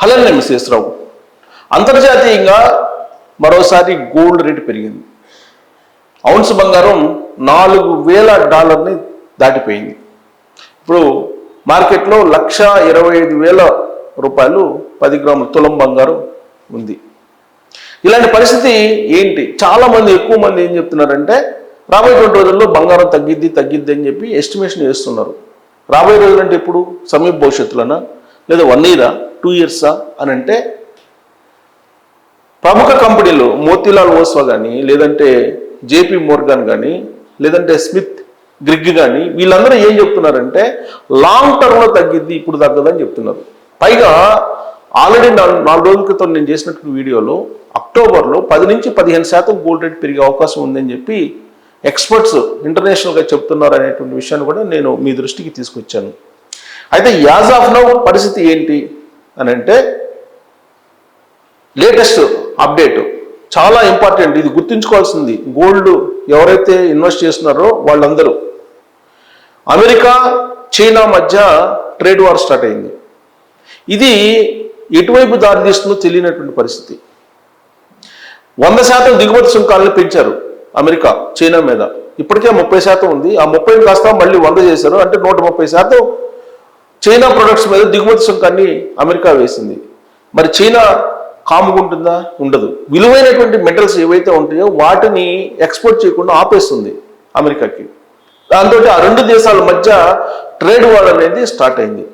Holland మిశ్రేశ్వరరావు అంతర్జాతీయంగా మరోసారి gold rate పెరిగింది. ఔన్స్ బంగారం నాలుగు వేల డాలర్ని దాటిపోయింది. ఇప్పుడు మార్కెట్లో లక్ష ఇరవై ఐదు వేల రూపాయలు పది గ్రాముల తులం బంగారం ఉంది. ఇలాంటి పరిస్థితి ఏంటి? చాలామంది ఎక్కువ మంది ఏం చెప్తున్నారంటే రాబోయేటువంటి రోజుల్లో బంగారం తగ్గిద్ది తగ్గిద్ది అని చెప్పి ఎస్టిమేషన్ చేస్తున్నారు. రాబోయే రోజులు అంటే ఇప్పుడు సమీప భవిష్యత్తులోనా? లేదా వన్ ఇయరా? టూ ఇయర్సా అని అంటే ప్రముఖ కంపెనీలు మోతీలాల్ ఓస్వా కానీ లేదంటే జేపీ మోర్గాన్ కానీ లేదంటే స్మిత్ గ్రిగ్ కానీ వీళ్ళందరూ ఏం చెప్తున్నారంటే లాంగ్ టర్మ్లో తగ్గిద్ది ఇప్పుడు తగ్గదని చెప్తున్నారు. పైగా ఆల్రెడీ నాలుగు రోజుల క్రితం నేను చేసినటువంటి వీడియోలో అక్టోబర్లో పది నుంచి పదిహేను శాతం గోల్డ్ రేట్ పెరిగే అవకాశం ఉందని చెప్పి ఎక్స్పర్ట్స్ ఇంటర్నేషనల్గా చెప్తున్నారు అనేటువంటి విషయాన్ని కూడా నేను మీ దృష్టికి తీసుకొచ్చాను. అయితే యాజ్ ఆఫ్ నౌ పరిస్థితి ఏంటి? అని అంటే లేటెస్ట్ అప్డేట్ చాలా ఇంపార్టెంట్ ఇది గుర్తుంచుకోవాల్సింది. గోల్డ్ ఎవరైతే ఇన్వెస్ట్ చేస్తున్నారో వాళ్ళందరూ. అమెరికా చైనా మధ్య ట్రేడ్ వార్ స్టార్ట్ అయింది. ఇది ఎటువైపు దారితీస్తుందో తెలియనటువంటి పరిస్థితి. వంద శాతం దిగుమతి సుంకాలను పెంచారు అమెరికా చైనా మీద. ఇప్పటికే ముప్పై శాతం ఉంది. ఆ ముప్పై కాస్త మళ్ళీ వంద చేశారు. అంటే నూట ముప్పై శాతం చైనా ప్రొడక్ట్స్ మీద దిగుమతి సుంకాన్ని అమెరికా వేసింది. మరి చైనా కాముకుంటుందా? ఉండదు. విలువైనటువంటి మెటల్స్ ఏవైతే ఉంటాయో వాటిని ఎక్స్పోర్ట్ చేయకుండా ఆపేస్తుంది అమెరికాకి. దాంతో ఆ రెండు దేశాల మధ్య ట్రేడ్ వార్ అనేది స్టార్ట్ అయింది.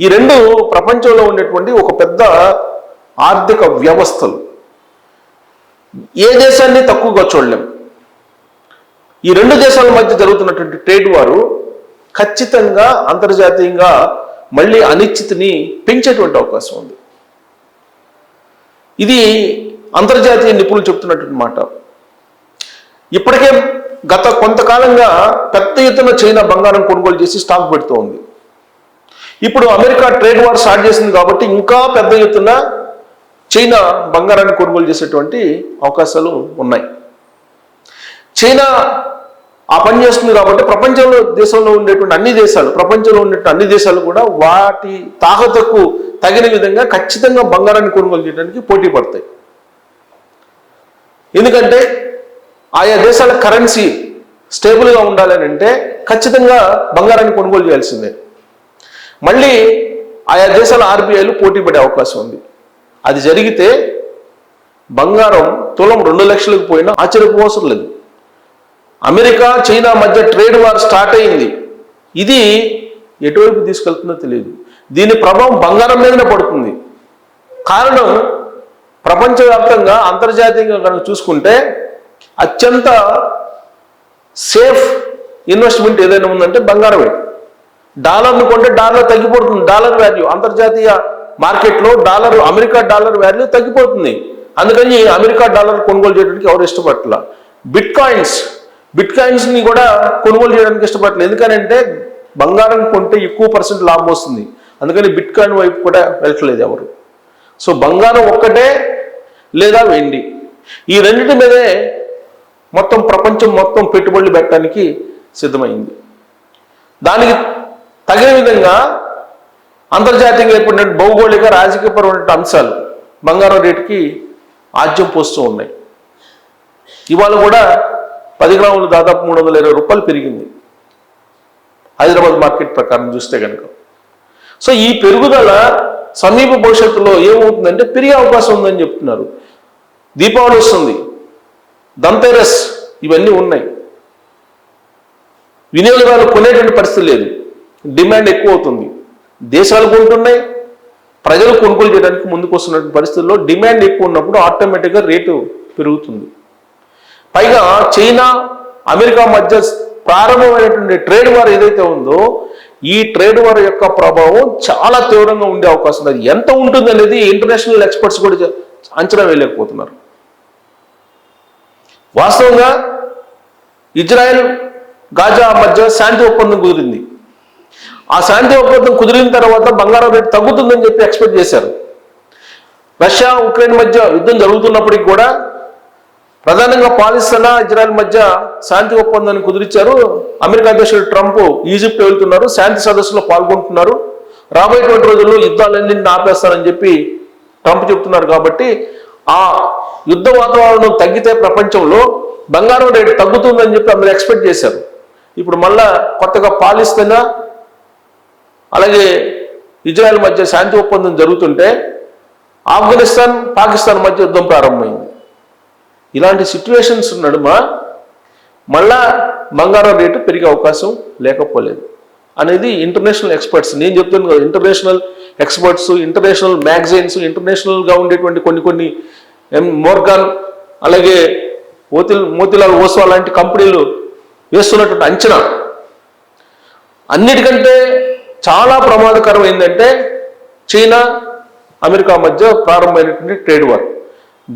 ఈ రెండు ప్రపంచంలో ఉండేటువంటి ఒక పెద్ద ఆర్థిక వ్యవస్థలు. ఏ దేశాన్ని తక్కువగా చూడలేం. ఈ రెండు దేశాల మధ్య జరుగుతున్నటువంటి ట్రేడ్ వారు ఖచ్చితంగా అంతర్జాతీయంగా మళ్ళీ అనిశ్చితిని పెంచేటువంటి అవకాశం ఉంది. ఇది అంతర్జాతీయ నిపుణులు చెప్తున్నటువంటి మాట. ఇప్పటికే గత కొంతకాలంగా పెద్ద ఎత్తున చైనా బంగారం కొనుగోలు చేసి స్టాక్ పెడుతూ ఉంది. ఇప్పుడు అమెరికా ట్రేడ్ వార్ స్టార్ట్ చేసింది కాబట్టి ఇంకా పెద్ద ఎత్తున చైనా బంగారాన్ని కొనుగోలు చేసేటువంటి అవకాశాలు ఉన్నాయి. చైనా ఆ పని చేస్తుంది కాబట్టి ప్రపంచంలో దేశంలో ఉండేటువంటి అన్ని దేశాలు ప్రపంచంలో ఉండేటువంటి అన్ని దేశాలు కూడా వాటి తాహతకు తగిన విధంగా ఖచ్చితంగా బంగారాన్ని కొనుగోలు చేయడానికి పోటీ పడతాయి. ఎందుకంటే ఆయా దేశాల కరెన్సీ స్టేబుల్గా ఉండాలని అంటే ఖచ్చితంగా బంగారాన్ని కొనుగోలు చేయాల్సిందే. మళ్ళీ ఆయా దేశాల ఆర్బీఐలు పోటీ పడే అవకాశం ఉంది. అది జరిగితే బంగారం తులం రెండు లక్షలకు పోయినా ఆశ్చర్యపోవసరం లేదు. అమెరికా చైనా మధ్య ట్రేడ్ వార్ స్టార్ట్ అయింది. ఇది ఎటువైపు తీసుకెళ్తుందో తెలియదు. దీని ప్రభావం బంగారం మీదనే పడుతుంది. కారణం ప్రపంచవ్యాప్తంగా అంతర్జాతీయంగా కనుక చూసుకుంటే అత్యంత సేఫ్ ఇన్వెస్ట్మెంట్ ఏదైనా ఉందంటే బంగారమే. డాలర్ను కొంటే డాలర్ తగ్గిపోతుంది. డాలర్ వాల్యూ అంతర్జాతీయ మార్కెట్లో డాలర్ అమెరికా డాలర్ వాల్యూ తగ్గిపోతుంది. అందుకని అమెరికా డాలర్ కొనుగోలు చేయడానికి ఎవరు ఇష్టపట్ల బిట్ కాయిన్స్ బిట్ కాయిన్స్ని కూడా కొనుగోలు చేయడానికి ఇష్టపడట్లేదు. ఎందుకనంటే బంగారం కొంటే ఎక్కువ పర్సెంట్ లాభం వస్తుంది. అందుకని బిట్ కాయిన్ వైపు కూడా వెళ్ళట్లేదు ఎవరు. సో బంగారం ఒక్కటే లేదా వెండి? ఈ రెండింటి మీదే మొత్తం ప్రపంచం మొత్తం పెట్టుబడులు పెట్టడానికి సిద్ధమైంది. దానికి తగిన విధంగా అంతర్జాతీయంగా ఏర్పడిన భౌగోళిక రాజకీయపరమైన అంశాలు బంగారం రేటుకి ఆజ్యం పోస్తూ ఉన్నాయి. ఇవాళ కూడా పది గ్రాములు దాదాపు మూడు వందల ఇరవై రూపాయలు పెరిగింది. హైదరాబాద్ మార్కెట్ ప్రకారం చూస్తే కనుక సో ఈ పెరుగుదల సమీప భవిష్యత్తులో ఏమవుతుందంటే పెరిగే అవకాశం ఉందని చెప్తున్నారు. దీపావళి వస్తుంది. దంతెరస్ ఇవన్నీ ఉన్నాయి. వినియోగదారులు కొనేటువంటి పరిస్థితి లేదు. డిమాండ్ ఎక్కువ అవుతుంది. దేశాలు కొంటున్నాయి. ప్రజలు కొనుగోలు చేయడానికి ముందుకు వస్తున్నటువంటి పరిస్థితుల్లో డిమాండ్ ఎక్కువ ఉన్నప్పుడు ఆటోమేటిక్గా రేటు పెరుగుతుంది. పైగా చైనా అమెరికా మధ్య ప్రారంభమైనటువంటి ట్రేడ్ వార్ ఏదైతే ఉందో ఈ ట్రేడ్ వార్ యొక్క ప్రభావం చాలా తీవ్రంగా ఉండే అవకాశం ఉంది అది ఎంత ఉంటుంది అనేది ఇంటర్నేషనల్ ఎక్స్పర్ట్స్ కూడా అంచనా వేయలేకపోతున్నారు. వాస్తవంగా ఇజ్రాయెల్ గాజా మధ్య శాంతి ఒప్పందం కుదిరింది. ఆ శాంతి ఒప్పందం కుదిరిన తర్వాత బంగారం రేటు తగ్గుతుందని చెప్పి ఎక్స్పెక్ట్ చేశారు. రష్యా ఉక్రెయిన్ మధ్య యుద్ధం జరుగుతున్నప్పటికీ కూడా ప్రధానంగా పాలిస్తానా ఇజ్రాయెల్ మధ్య శాంతి ఒప్పందాన్ని కుదిరిచ్చారు అమెరికా అధ్యక్షుడు ట్రంప్ ఈజిప్ట్ వెళ్తున్నారు. శాంతి సదస్సులో పాల్గొంటున్నారు. రాబోయేటువంటి రోజుల్లో యుద్ధాలన్నింటిని ఆపేస్తానని చెప్పి ట్రంప్ చెప్తున్నారు కాబట్టి ఆ యుద్ధ వాతావరణం తగ్గితే ప్రపంచంలో బంగారం రేటు తగ్గుతుందని చెప్పి అందరూ ఎక్స్పెక్ట్ చేశారు. ఇప్పుడు మళ్ళా కొత్తగా పాలిస్తున్నా అలాగే ఇజ్రాయెల్ మధ్య శాంతి ఒప్పందం జరుగుతుంటే ఆఫ్ఘనిస్తాన్ పాకిస్తాన్ మధ్య యుద్ధం ప్రారంభమైంది. ఇలాంటి సిచ్యువేషన్స్ నడుమ మళ్ళా బంగారం రేటు పెరిగే అవకాశం లేకపోలేదు. అనేది ఇంటర్నేషనల్ ఎక్స్పర్ట్స్ నేను చెప్తాను కదా ఇంటర్నేషనల్ ఎక్స్పర్ట్స్ ఇంటర్నేషనల్ మ్యాగజైన్స్ ఇంటర్నేషనల్గా ఉండేటువంటి కొన్ని కొన్ని ఎం మోర్గాన్ అలాగే మోతిల్ మోతిలాల్ ఓస్వా లాంటి కంపెనీలు వేస్తున్నటువంటి అంచనా. అన్నిటికంటే చాలా ప్రమాదకరం ఏంటంటే చైనా అమెరికా మధ్య ప్రారంభమైనటువంటి ట్రేడ్ వార్.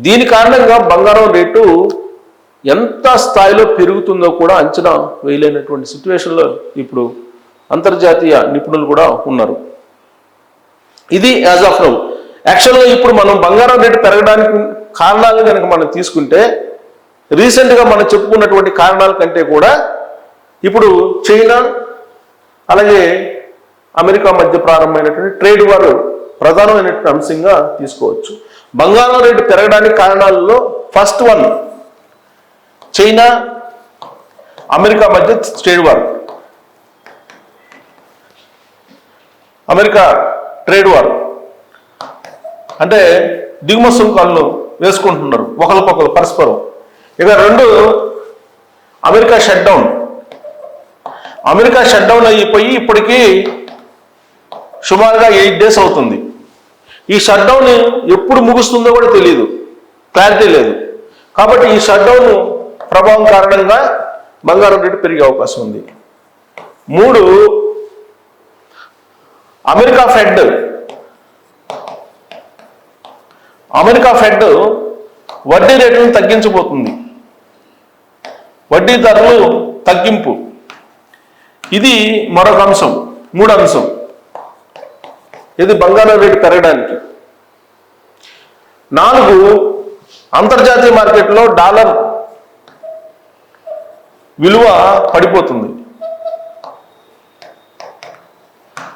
దీని కారణంగా బంగారం రేటు ఎంత స్థాయిలో పెరుగుతుందో కూడా అంచనా వేయలేనటువంటి సిచ్యువేషన్లో ఇప్పుడు అంతర్జాతీయ నిపుణులు కూడా ఉన్నారు. ఇది యాజ్ ఆఫ్ నౌ యాక్చువల్గా ఇప్పుడు మనం బంగారం రేటు పెరగడానికి కారణాలు కనుక మనం తీసుకుంటే రీసెంట్గా మనం చెప్పుకున్నటువంటి కారణాల కంటే కూడా ఇప్పుడు చైనా అలాగే అమెరికా మధ్య ప్రారంభమైనటువంటి ట్రేడ్ వార్ ప్రధానమైనటువంటి అంశంగా తీసుకోవచ్చు. బంగారం రేటు పెరగడానికి కారణాలలో ఫస్ట్ వన్ చైనా అమెరికా మధ్య trade war America trade war అంటే దిగుమతి సుంకాలను వేసుకుంటున్నారు ఒకరికొకరు పరస్పరం. ఇక రెండు America shutdown America shutdown అయిపోయి ఇప్పటికీ సుమారుగా ఎయిట్ డేస్ అవుతుంది. ఈ షట్డౌన్ ఎప్పుడు ముగుస్తుందో కూడా తెలియదు క్లారిటీ లేదు. కాబట్టి ఈ షట్డౌన్ ప్రభావం కారణంగా బంగారం రేటు పెరిగే అవకాశం ఉంది. మూడు అమెరికా ఫెడ్ అమెరికా ఫెడ్ వడ్డీ రేటును తగ్గించబోతుంది. వడ్డీ ధరలు తగ్గింపు. ఇది మరొక అంశం. మూడు అంశం. ఇది బంగారం రేటు పెరగడానికి. నాలుగు అంతర్జాతీయ మార్కెట్లో డాలర్ విలువ పడిపోతుంది.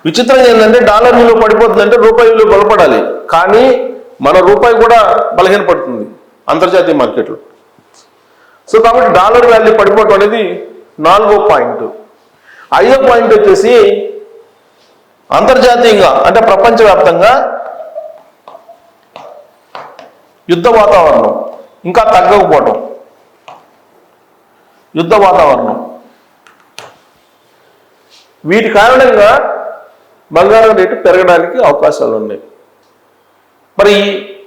విచిత్రం ఏంటంటే డాలర్ విలువ పడిపోతుందంటే రూపాయి విలువ బలపడాలి. కానీ మన రూపాయి కూడా బలహీనపడుతుంది అంతర్జాతీయ మార్కెట్లో. సో కాబట్టి డాలర్ వాల్యూ పడిపోవటం అనేది నాలుగో పాయింట్. ఐదో పాయింట్ వచ్చేసి అంతర్జాతీయంగా అంటే ప్రపంచవ్యాప్తంగా యుద్ధ వాతావరణం ఇంకా తగ్గకపోవటం. యుద్ధ వాతావరణం. వీటి కారణంగా బంగారం రేటు పెరగడానికి అవకాశాలు ఉన్నాయి. మరి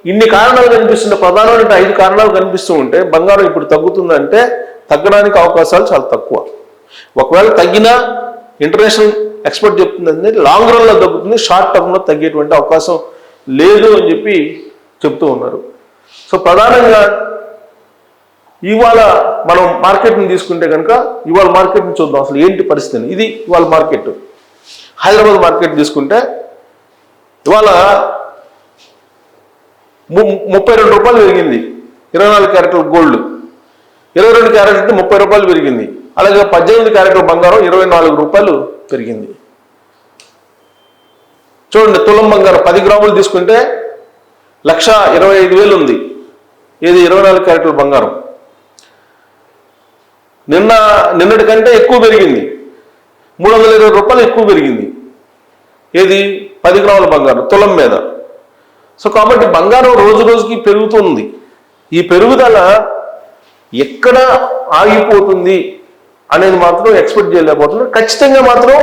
ఇన్ని కారణాలు కనిపిస్తున్న ప్రధానమైన ఐదు కారణాలు కనిపిస్తూ ఉంటే బంగారం ఇప్పుడు తగ్గుతుందంటే తగ్గడానికి అవకాశాలు చాలా తక్కువ. ఒకవేళ తగ్గినా ఇంటర్నేషనల్ ఎక్స్పర్ట్ చెప్తుంది లాంగ్ రన్లో తగ్గుతుంది షార్ట్ టర్మ్లో తగ్గేటువంటి అవకాశం లేదు అని చెప్పి చెప్తూ ఉన్నారు. సో ప్రధానంగా ఇవాళ మనం మార్కెట్ని తీసుకుంటే కనుక ఇవాళ మార్కెట్ని చూద్దాం. అసలు ఏంటి పరిస్థితి? ఇది ఇవాళ మార్కెట్. హైదరాబాద్ మార్కెట్ తీసుకుంటే ఇవాళ ము- ముప్పై రెండు రూపాయలు పెరిగింది. ఇరవై నాలుగు క్యారెట్ల గోల్డ్. ఇరవై రెండు క్యారెట్ ముప్పై రూపాయలు పెరిగింది. అలాగే పద్దెనిమిది క్యారెట్ల బంగారం ఇరవై నాలుగు రూపాయలు పెరిగింది. చూడండి తులం బంగారం పది గ్రాములు తీసుకుంటే లక్ష ఇరవై ఐదు వేలు ఉంది. ఇది ఇరవై నాలుగు క్యారెట్ల బంగారం. నిన్న నిన్నటి కంటే ఎక్కువ పెరిగింది. మూడు వందల ఇరవై రూపాయలు ఎక్కువ పెరిగింది. ఏది? పది గ్రాముల బంగారం తులం మీద. సో కాబట్టి బంగారం రోజు రోజుకి పెరుగుతుంది. ఈ పెరుగుదల ఎక్కడ ఆగిపోతుంది? అనేది మాత్రం ఎక్స్పెక్ట్ చేయలేకపోతున్నారు. ఖచ్చితంగా మాత్రం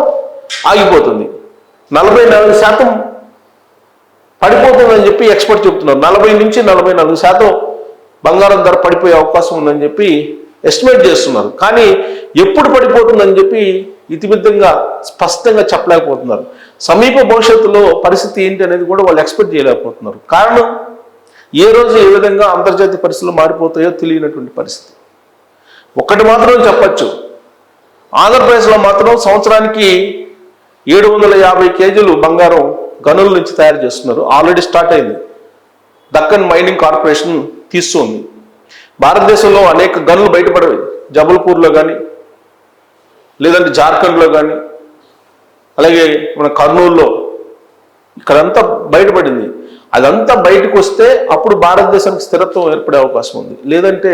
ఆగిపోతుంది. నలభై నాలుగు శాతం పడిపోతుందని చెప్పి ఎక్స్పర్ట్ చెప్తున్నారు. నలభై నుంచి నలభై నాలుగు శాతం బంగారం ధర పడిపోయే అవకాశం ఉందని చెప్పి ఎస్టిమేట్ చేస్తున్నారు. కానీ ఎప్పుడు పడిపోతుందని చెప్పి ఇతిమితంగా స్పష్టంగా చెప్పలేకపోతున్నారు. సమీప భవిష్యత్తులో పరిస్థితి ఏంటి అనేది కూడా వాళ్ళు ఎక్స్పెక్ట్ చేయలేకపోతున్నారు. కారణం ఏ రోజు ఏ విధంగా అంతర్జాతీయ పరిస్థితులు మారిపోతాయో తెలియనటువంటి పరిస్థితి. ఒక్కటి మాత్రం చెప్పచ్చు. ఆంధ్రప్రదేశ్లో మాత్రం సంవత్సరానికి ఏడు వందల యాభై కేజీలు బంగారం గనుల నుంచి తయారు చేస్తున్నారు. ఆల్రెడీ స్టార్ట్ అయింది. దక్కన్ మైనింగ్ కార్పొరేషన్ తీస్తుంది. భారతదేశంలో అనేక గనులు బయటపడవి. జబల్పూర్లో కానీ లేదంటే జార్ఖండ్లో కానీ అలాగే మన కర్నూలులో ఇక్కడంతా బయటపడింది. అదంతా బయటకు వస్తే అప్పుడు భారతదేశానికి స్థిరత్వం ఏర్పడే అవకాశం ఉంది. లేదంటే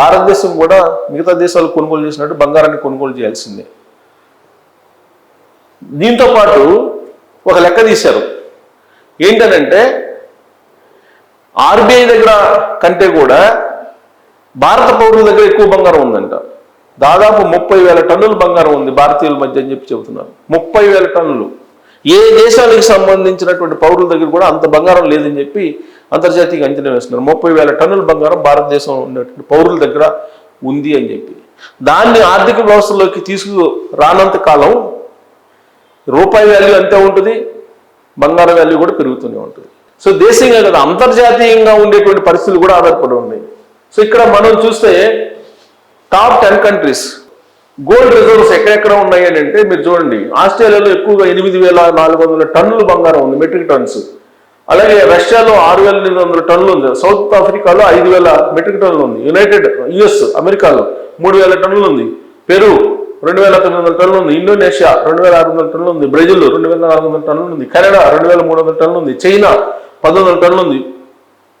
భారతదేశం కూడా మిగతా దేశాలు కొనుగోలు చేసినట్టు బంగారాన్ని కొనుగోలు చేయాల్సిందే. దీంతో పాటు ఒక లెక్క తీశారు. ఏంటనంటే ఆర్బీఐ దగ్గర కంటే కూడా భారత పౌరుల దగ్గర ఎక్కువ బంగారం ఉందంట. దాదాపు ముప్పై వేల టన్నులు బంగారం ఉంది భారతీయుల మధ్య అని చెప్పి చెబుతున్నారు. ముప్పై వేల టన్నులు. ఏ దేశానికి సంబంధించినటువంటి పౌరుల దగ్గర కూడా అంత బంగారం లేదని చెప్పి అంతర్జాతీయ అంచనా వేస్తున్నారు. ముప్పై వేల టన్నుల బంగారం భారతదేశం ఉన్నటువంటి పౌరుల దగ్గర ఉంది అని చెప్పి. దాన్ని ఆర్థిక వ్యవస్థలోకి తీసుకు రానంత కాలం రూపాయి వాల్యూ అంతే ఉంటుంది? బంగారం వాల్యూ కూడా పెరుగుతూనే ఉంటుంది. సో దేశంగా కదా అంతర్జాతీయంగా ఉండేటువంటి పరిస్థితులు కూడా ఆధారపడి ఉన్నాయి. సో ఇక్కడ మనం చూస్తే top ten countries gold reserves ఎక్కడెక్కడ ఉన్నాయి అని అంటే మీరు చూడండి ఆస్ట్రేలియాలో ఎక్కువగా ఎనిమిది వేల నాలుగు వందల టన్నులు బంగారం ఉంది మెట్రిక్ టన్స్ అలాగే రష్యాలో ఆరు వేల ఎనిమిది వందల టన్నులు ఉంది సౌత్ ఆఫ్రికాలో ఐదు వేల మెట్రిక్ టన్నులు ఉంది యునైటెడ్ యుఎస్ అమెరికాలో మూడు వేల టన్నులు ఉంది పెరు రెండు వేల తొమ్మిది వందల టన్నులు ఉంది ఇండోనేషియా రెండు వేల ఆరు వందల టన్నులు ఉంది బ్రెజిల్ రెండు వేల నాలుగు వందల టన్నులు ఉంది కెనడా రెండు వేల మూడు వందల టన్నులు ఉంది చైనా పంతొమ్మిది వందల టన్నులు ఉంది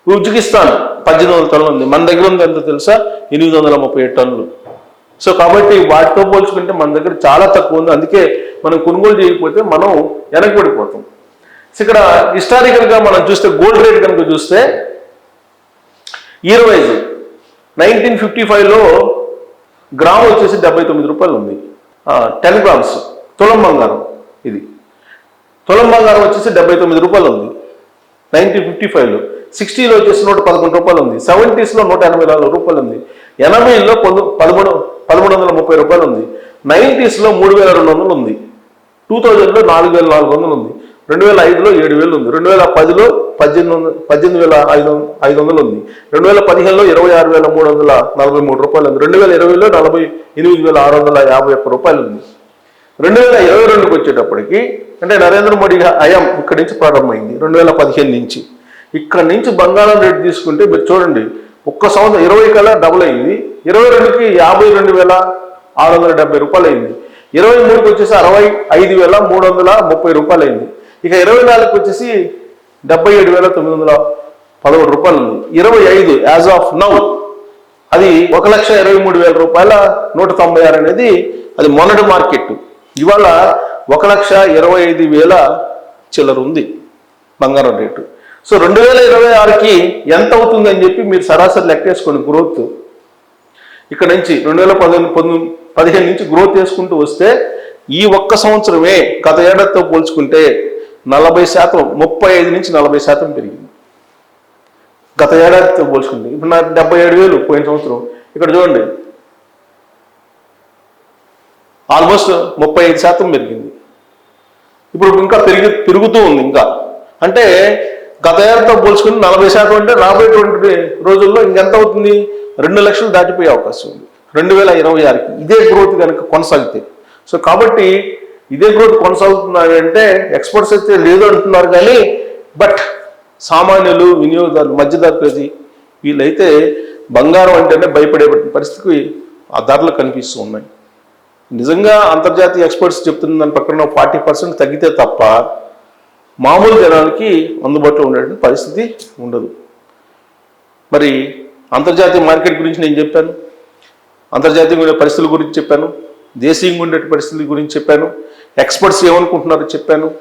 ఉజ్బెకిస్తాన్ పద్దెనిమిది వందల టన్నులు ఉంది. మన దగ్గర ఉంది ఎంత తెలుసా? ఎనిమిది వందల ముప్పై ఏడు టన్నులు. సో కాబట్టి వాటితో పోల్చుకుంటే మన దగ్గర చాలా తక్కువ ఉంది. అందుకే మనం కొనుగోలు చేయకపోతే మనం వెనకబడిపోతాం ఇక్కడ హిస్టారికల్గా మనం చూస్తే గోల్డ్ రేట్ కనుక చూస్తే ఇయర్ వైజ్ నైన్టీన్ ఫిఫ్టీ ఫైవ్లో గ్రామ్ వచ్చేసి డెబ్బై తొమ్మిది రూపాయలు ఉంది. టెన్ గ్రామ్స్ తులం బంగారం ఇది. తులం బంగారం వచ్చేసి డెబ్బై తొమ్మిది రూపాయలు ఉంది. నైన్టీన్ ఫిఫ్టీ ఫైవ్లో సిక్స్టీలో వచ్చేసి నూట పదకొండు రూపాయలు ఉంది. సెవెంటీస్లో నూట ఎనభై నాలుగు రూపాయలు ఉంది. ఎనభైలో పొందు పదమూడు పదమూడు వందల ముప్పై రూపాయలు ఉంది. నైంటీస్లో మూడు వేల రెండు వందలు ఉంది. టూ థౌజండ్లో నాలుగు వేల నాలుగు వందలు ఉంది. రెండు వేల ఐదులో ఏడు వేలు ఉంది. రెండు వేల పదిలో పద్దెనిమిది వందల పద్దెనిమిది వేల ఐదు వంద- ఐదు వందలు ఉంది. రెండు వేల పదిహేనులో ఇరవై ఆరు వేల మూడు వందల నలభై మూడు రూపాయలు ఉంది. రెండు వేల ఇరవైలో నలభై ఎనిమిది వేల ఆరు వందల యాభై ఒక్క రూపాయలు ఉంది. రెండు వేల ఇరవై రెండుకి వచ్చేటప్పటికి అంటే నరేంద్ర మోడీ హయాం ఇక్కడి నుంచి ప్రారంభమైంది. రెండు వేల పదిహేను నుంచి. ఇక్కడ నుంచి బంగారం రేటు తీసుకుంటే మీరు చూడండి ఒక్క సంవత్సరం ఇరవై కల్లా డబుల్ అయింది. ఇరవై రెండుకి యాభై రెండు వేల ఆరు వందల డెబ్బై రూపాయలు అయింది. ఇరవై మూడుకి వచ్చేసి అరవై ఐదు వేల మూడు వందల ముప్పై రూపాయలు అయింది. ఇక ఇరవై నాలుగుకి వచ్చేసి డెబ్బై ఏడు వేల తొమ్మిది వందల పదమూడు రూపాయలు ఉంది. ఇరవై ఐదు యాజ్ ఆఫ్ నౌ అది ఒక లక్ష ఇరవై మూడు వేల రూపాయల నూట తొంభై ఆరు అనేది అది మొన్నటి మార్కెట్. ఇవాళ ఒక లక్ష ఇరవై ఐదు వేల చిల్లర ఉంది బంగారం రేటు. సో రెండు వేల ఇరవై ఆరుకి ఎంత అవుతుంది అని చెప్పి మీరు సరాసరి లెక్కేసుకోండి గ్రోత్ ఇక్కడ నుంచి రెండు వేల పదిహేను పంతొమ్మిది పదిహేను నుంచి గ్రోత్ చేసుకుంటూ వస్తే ఈ ఒక్క సంవత్సరమే గత ఏడాదితో పోల్చుకుంటే నలభై శాతం ముప్పై ఐదు నుంచి నలభై శాతం పెరిగింది. గత ఏడాదితో పోల్చుకుంటే ఇప్పుడు నా డెబ్బై ఏడు వేలు పోయిన సంవత్సరం. ఇక్కడ చూడండి. ఆల్మోస్ట్ ముప్పై ఐదు శాతం పెరిగింది. ఇప్పుడు ఇంకా పెరిగి పెరుగుతూ ఉంది ఇంకా. అంటే గత ఏడాదితో పోల్చుకుని నలభై శాతం అంటే రాబోయేటువంటి రోజుల్లో ఇంకెంత అవుతుంది? రెండు లక్షలు దాటిపోయే అవకాశం ఉంది. రెండు వేల ఇరవై ఆరుకి ఇదే గ్రోత్ కనుక కొనసాగితే. సో కాబట్టి ఇదే గ్రోత్ కొనసాగుతున్నారంటే ఎక్స్పర్ట్స్ అయితే లేదు అంటున్నారు కానీ బట్ సామాన్యులు వినియోగదారులు మధ్యతరగతి వీళ్ళైతే బంగారం అంటేనే భయపడే పరిస్థితికి ఆ ధరలు కనిపిస్తూ ఉన్నాయి. నిజంగా అంతర్జాతీయ ఎక్స్పర్ట్స్ చెప్తున్న దాని ప్రకారం ఫార్టీ పర్సెంట్ తగ్గితే తప్ప మామూలు జనానికి అందుబాటులో ఉండేటువంటి పరిస్థితి ఉండదు. మరి అంతర్జాతీయ మార్కెట్ గురించి నేను చెప్పాను. అంతర్జాతీయ పరిస్థితుల గురించి చెప్పాను. దేశీయంగా ఉండే పరిస్థితుల గురించి చెప్పాను. ఎక్స్పర్ట్స్ ఏమనుకుంటున్నారో చెప్పాను.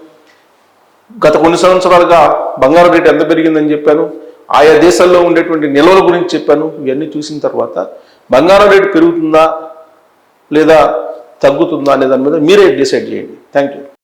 గత కొన్ని సంవత్సరాలుగా బంగారం రేటు ఎంత పెరిగిందని చెప్పాను. ఆయా దేశాల్లో ఉండేటువంటి నిల్వల గురించి చెప్పాను. ఇవన్నీ చూసిన తర్వాత బంగారం రేటు పెరుగుతుందా లేదా తగ్గుతుందా అనే దాని మీద మీరే డిసైడ్ చేయండి. Thank you